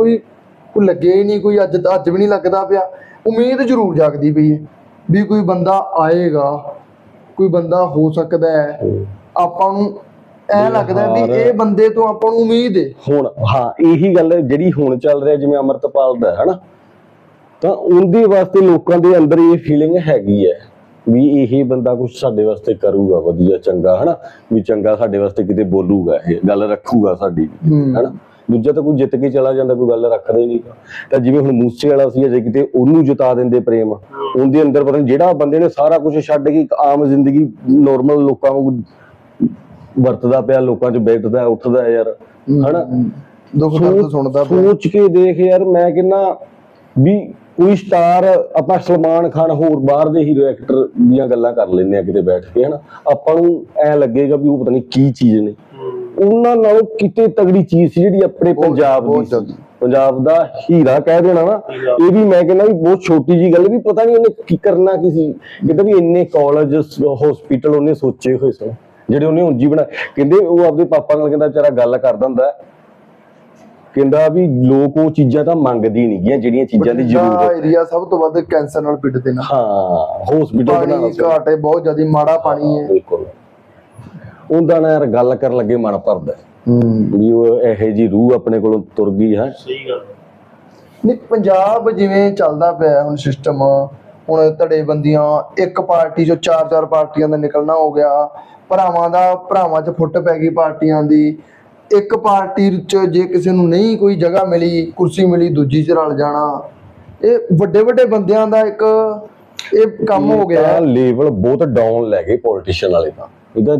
ਕੋਈ ਕੋਈ ਲੱਗੇ ਨਹੀਂ ਕੋਈ ਅੱਜ ਅੱਜ ਵੀ ਨਹੀਂ ਲੱਗਦਾ ਪਿਆ। ਉਮੀਦ ਜ਼ਰੂਰ ਜਾਗਦੀ ਪਈ ਹੈ ਵੀ ਕੋਈ ਬੰਦਾ ਆਏਗਾ ਕੋਈ ਬੰਦਾ ਹੋ ਸਕਦਾ ਹੈ। ਆਪਾਂ ਨੂੰ ਐ ਲੱਗਦਾ ਵੀ ਇਹ ਬੰਦੇ ਤੋਂ ਆਪਾਂ ਨੂੰ ਉਮੀਦ ਹੈ। ਹੁਣ ਹਾਂ ਇਹੀ ਗੱਲ ਜਿਹੜੀ ਹੁਣ ਚੱਲ ਰਿਹਾ ਜਿਵੇਂ ਅਮਰਤਪਾਲ ਦਾ ਹੈ ਹਨਾ? ਤਾਂ ਉਹਦੇ ਵਾਸਤੇ ਲੋਕਾਂ ਦੇ ਅੰਦਰ ਇਹ ਫੀਲਿੰਗ ਹੈਗੀ ਹੈ ਵੀ ਇਹ ਬੰਦਾ ਕੁਝ ਸਾਡੇ ਵਾਸਤੇ ਕਰੂਗਾ ਵਧੀਆ ਚੰਗਾ ਹਨਾ? ਵੀ ਚੰਗਾ ਸਾਡੇ ਵਾਸਤੇ ਕਿਤੇ ਬੋਲੂਗਾ ਇਹ ਗੱਲ ਰੱਖੂਗਾ ਸਾਡੀ। ਹਨਾ? ਦੂਜਾ ਤਾਂ ਕੋਈ ਜਿੱਤ ਕੇ ਚਲਾ ਜਾਂਦਾ ਕੋਈ ਗੱਲ ਰੱਖਦਾ ਨਹੀਂ। ਤਾਂ ਜਿਵੇਂ ਹੁਣ ਮੂਸੇ ਵਾਲਾ ਸੀ ਜੇ ਕਿਤੇ ਉਹਨੂੰ ਜਿਤਾ ਦਿੰਦੇ ਪ੍ਰੇਮ। ਉਹਦੇ ਅੰਦਰ ਪਤਾ ਜਿਹੜਾ ਬੰਦੇ ਨੇ ਸਾਰਾ ਕੁਝ ਛੱਡ ਕੇ ਇੱਕ ਆਮ ਜ਼ਿੰਦਗੀ ਨੋਰਮਲ ਲੋਕਾਂ ਵਾਂਗੂ ਵਰਤਦਾ ਪਿਆ ਲੋਕਾਂ 'ਚ ਬੈਠਦਾ ਉੱਠਦਾ ਯਾਰ। ਹਨਾ? ਦੁੱਖ ਦਰਦ ਸੁਣਦਾ। ਸੋਚ ਕੇ ਦੇਖ ਯਾਰ ਮੈਂ ਕਹਿੰਨਾ ਵੀ ਕੋਈ ਸਟਾਰ ਆਪਾਂ ਸਲਮਾਨ ਖਾਨ ਹੋਰ ਬਾਹਰ ਦੇ ਹੀਰੋ ਐਕਟਰ ਦੀਆਂ ਗੱਲਾਂ ਕਰ ਲੈਂਦੇ ਆ ਕਿਤੇ ਬੈਠ ਕੇ ਹਨਾ? ਆਪਾਂ ਨੂੰ ਐ ਲੱਗੇਗਾ ਵੀ ਉਹ ਪਤਾ ਨਹੀਂ ਕੀ ਚੀਜ਼ ਨੇ। ਉਹਨਾਂ ਨਾਲੋਂ ਕਿਤੇ ਤਗੜੀ ਚੀਜ਼ ਸੀ ਜਿਹੜੀ ਆਪਣੇ ਬਹੁਤ- ਪੰਜਾਬ ਦੀ ਬਹੁਤ ਸੀ। ਜ਼ਿਆਦਾ। ਪੰਜਾਬ ਦਾ ਹੀਰਾ ਕਹਿ ਦੇਣਾ ਨਾ ਇਹ ਵੀ ਮੈਂ ਕਹਿੰਦਾ ਵੀ ਬਹੁਤ ਛੋਟੀ ਜੀ ਗੱਲ ਵੀ ਪਤਾ ਨਹੀਂ ਉਹਨੇ ਕੀ ਕਰਨਾ ਕੀ ਸੀ। ਕਹਿੰਦਾ ਵੀ ਇੰਨੇ ਕਾਲਜ ਹਸਪੀਟਲ ਉਹਨੇ ਸੋਚੇ ਹੋਏ ਸਨ ਜਿਹੜੇ ਉਹਨੇ ਉਂਜੀ ਬਣਾ ਕਹਿੰਦੇ ਉਹ ਆਪਦੇ ਪਾਪਾ ਨਾਲ ਕਹਿੰਦਾ ਵਿਚਾਰਾ ਗੱਲ ਕਰਦਾ ਹੁੰਦਾ। ਕਹਿੰਦਾ ਵੀ ਲੋਕ ਉਹ ਚੀਜ਼ਾਂ ਤਾਂ ਮੰਗਦੀ ਨਹੀਂ ਗੀਆਂ ਜਿਹੜੀਆਂ ਚੀਜ਼ਾਂ ਦੀ ਜ਼ਰੂਰਤ ਏਰੀਆ ਸਭ ਤੋਂ ਵੱਧ ਕੈਂਸਰ ਨਾਲ ਪੀੜਤ ਹੈ ਨਾ। ਹਾਂ ਹਸਪੀਟਲ ਬਣਾਉਣਾ ਪਾਣੀ ਸੀ ਘਾਟ ਹੈ ਬਹੁਤ ਜ਼ਿਆਦਾ ਮਾੜਾ ਪਾਣੀ ਹੈ ਬਿਲਕੁਲ। ਉਹਦਾ ਨਾ ਯਾਰ ਗੱਲ ਕਰਨ ਲੱਗੇ ਮਨ ਭਰਦਾ। ਹੂੰ। ਵੀ ਉਹ ਇਹੋ ਜੀ ਰੂਹ ਆਪਣੇ ਕੋਲੋਂ ਤੁਰ ਗਈ ਹੈ। ਸਹੀ ਗੱਲ। ਨਹੀਂ ਪੰਜਾਬ ਜਿਵੇਂ ਚੱਲਦਾ ਪਿਆ ਹੁਣ ਸਿਸਟਮ ਹੁਣ ਧੜੇਬੰਦੀਆਂ ਇੱਕ ਪਾਰਟੀ ਚੋਂ ਚਾਰ ਚਾਰ ਪਾਰਟੀਆਂ ਦਾ ਨਿਕਲਣਾ ਹੋ ਗਿਆ। ਭਰਾਵਾਂ ਦਾ ਭਰਾਵਾਂ 'ਚ ਫੁੱਟ ਪੈ ਗਈ ਪਾਰਟੀਆਂ ਦੀ। ਇੱਕ ਪਾਰਟੀ 'ਚ ਜੇ ਕਿਸੇ ਨੂੰ ਨਹੀਂ ਕੋਈ ਜਗ੍ਹਾ ਮਿਲੀ ਕੁਰਸੀ ਮਿਲੀ ਦੂਜੀ 'ਚ ਰਲ ਜਾਣਾ। ਇਹ ਵੱਡੇ ਵੱਡੇ ਬੰਦਿਆਂ ਦਾ ਇੱਕ ਇਹ ਕੰਮ ਹੋ ਗਿਆ। ਹੈ। ਲੈਵਲ ਬਹੁਤ ਡਾਊਨ ਲੈ ਗਏ ਪੋਲੀਟੀਸ਼ੀਅਨ ਵਾਲੇ ਤਾਂ। ਇਹਦਾ